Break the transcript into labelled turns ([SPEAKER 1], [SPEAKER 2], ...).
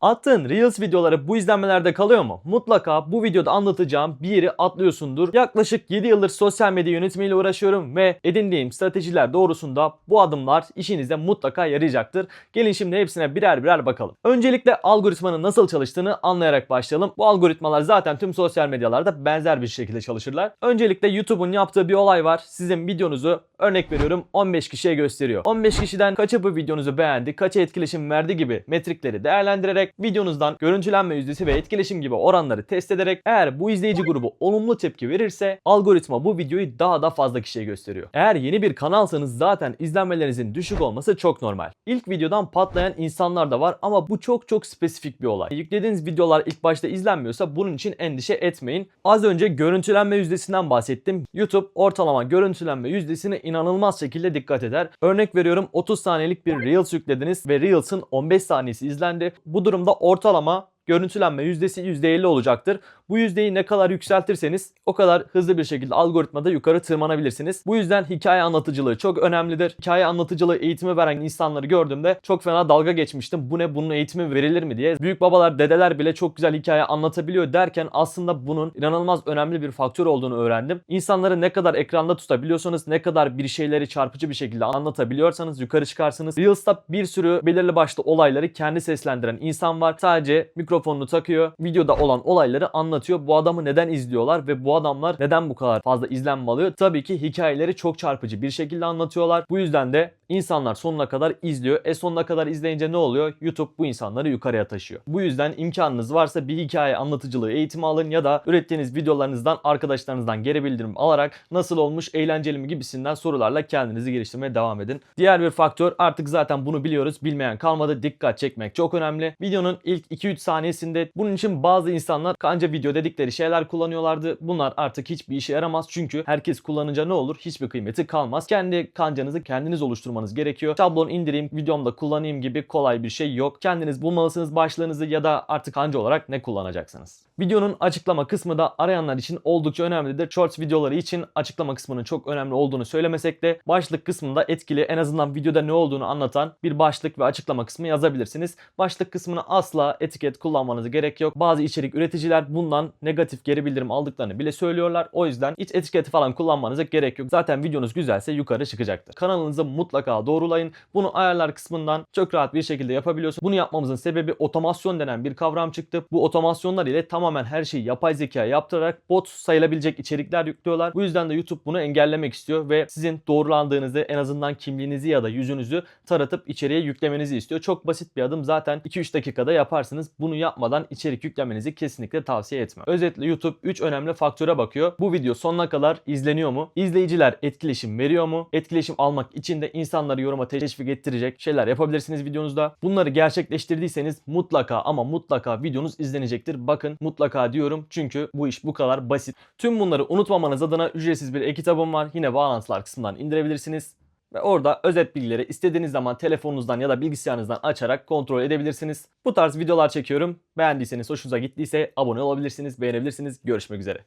[SPEAKER 1] Attığın Reels videoları bu izlenmelerde kalıyor mu? Mutlaka bu videoda anlatacağım bir yeri atlıyorsundur. Yaklaşık 7 yıldır sosyal medya yönetimiyle uğraşıyorum ve edindiğim stratejiler doğrusunda bu adımlar işinize mutlaka yarayacaktır. Gelin şimdi hepsine birer birer bakalım. Öncelikle algoritmanın nasıl çalıştığını anlayarak başlayalım. Bu algoritmalar zaten tüm sosyal medyalarda benzer bir şekilde çalışırlar. Öncelikle YouTube'un yaptığı bir olay var. Sizin videonuzu örnek veriyorum 15 kişiye gösteriyor. 15 kişiden kaçı bu videonuzu beğendi, kaçı etkileşim verdi gibi metrikleri değerlendirerek videonuzdan görüntülenme yüzdesi ve etkileşim gibi oranları test ederek eğer bu izleyici grubu olumlu tepki verirse algoritma bu videoyu daha da fazla kişiye gösteriyor. Eğer yeni bir kanalsanız zaten izlenmelerinizin düşük olması çok normal. İlk videodan patlayan insanlar da var ama bu çok çok spesifik bir olay. Yüklediğiniz videolar ilk başta izlenmiyorsa bunun için endişe etmeyin. Az önce görüntülenme yüzdesinden bahsettim. YouTube ortalama görüntülenme yüzdesine inanılmaz şekilde dikkat eder. Örnek veriyorum 30 saniyelik bir Reels yüklediniz ve Reels'ın 15 saniyesi izlendi. Bu durumda ortalama görüntülenme yüzdesi %50 olacaktır. Bu yüzdeyi ne kadar yükseltirseniz o kadar hızlı bir şekilde algoritmada yukarı tırmanabilirsiniz. Bu yüzden hikaye anlatıcılığı çok önemlidir. Hikaye anlatıcılığı eğitimi veren insanları gördüğümde çok fena dalga geçmiştim. Bu ne bunun eğitimi verilir mi diye. Büyük babalar dedeler bile çok güzel hikaye anlatabiliyor derken aslında bunun inanılmaz önemli bir faktör olduğunu öğrendim. İnsanları ne kadar ekranda tutabiliyorsanız ne kadar bir şeyleri çarpıcı bir şekilde anlatabiliyorsanız yukarı çıkarsınız. Reels'ta bir sürü belirli başlı olayları kendi seslendiren insan var. Sadece mikrofonunu takıyor. Videoda olan olayları anlatıyor. Bu adamı neden izliyorlar ve bu adamlar neden bu kadar fazla izlenme alıyor? Tabii ki hikayeleri çok çarpıcı bir şekilde anlatıyorlar. Bu yüzden de insanlar sonuna kadar izliyor. E sonuna kadar izleyince ne oluyor? YouTube bu insanları yukarıya taşıyor. Bu yüzden imkanınız varsa bir hikaye anlatıcılığı eğitimi alın ya da ürettiğiniz videolarınızdan arkadaşlarınızdan geri bildirim alarak nasıl olmuş, eğlenceli mi gibisinden sorularla kendinizi geliştirmeye devam edin. Diğer bir faktör artık zaten bunu biliyoruz. Bilmeyen kalmadı. Dikkat çekmek çok önemli. Videonun ilk 2-3 saniyesinde bunun için bazı insanlar kanca video dedikleri şeyler kullanıyorlardı. Bunlar artık hiçbir işe yaramaz. Çünkü herkes kullanınca ne olur? Hiçbir kıymeti kalmaz. Kendi kancanızı kendiniz oluşturmanız gerekiyor. Şablon indireyim, videomda kullanayım gibi kolay bir şey yok. Kendiniz bulmalısınız başlığınızı ya da artık kanca olarak ne kullanacaksınız. Videonun açıklama kısmı da arayanlar için oldukça önemlidir. Shorts videoları için açıklama kısmının çok önemli olduğunu söylemesek de başlık kısmında etkili en azından videoda ne olduğunu anlatan bir başlık ve açıklama kısmı yazabilirsiniz. Başlık kısmına asla etiket kullanmanıza gerek yok. Bazı içerik üreticiler bundan negatif geri bildirim aldıklarını bile söylüyorlar. O yüzden hiç etiketi falan kullanmanıza gerek yok. Zaten videonuz güzelse yukarı çıkacaktır. Kanalınızı mutlaka doğrulayın. Bunu ayarlar kısmından çok rahat bir şekilde yapabiliyorsunuz. Bunu yapmamızın sebebi otomasyon denen bir kavram çıktı. Bu otomasyonlar ile tamamen her şeyi yapay zeka yaptırarak bot sayılabilecek içerikler yüklüyorlar. Bu yüzden de YouTube bunu engellemek istiyor ve sizin doğrulandığınızı en azından kimliğinizi ya da yüzünüzü taratıp içeriye yüklemenizi istiyor. Çok basit bir adım zaten 2-3 dakikada yaparsınız. Bunu yapmadan içerik yüklemenizi kesinlikle tavsiye etmem. Özetle YouTube 3 önemli faktöre bakıyor. Bu video sonuna kadar izleniyor mu? İzleyiciler etkileşim veriyor mu? Etkileşim almak için de insanları yoruma teşvik ettirecek şeyler yapabilirsiniz videonuzda. Bunları gerçekleştirdiyseniz mutlaka ama mutlaka videonuz izlenecektir. Bakın mutlaka diyorum çünkü bu iş bu kadar basit. Tüm bunları unutmamanız adına ücretsiz bir e-kitabım var. Yine bağlantılar kısmından indirebilirsiniz. Ve orada özet bilgileri istediğiniz zaman telefonunuzdan ya da bilgisayarınızdan açarak kontrol edebilirsiniz. Bu tarz videolar çekiyorum. Beğendiyseniz, hoşunuza gittiyse abone olabilirsiniz, beğenebilirsiniz. Görüşmek üzere.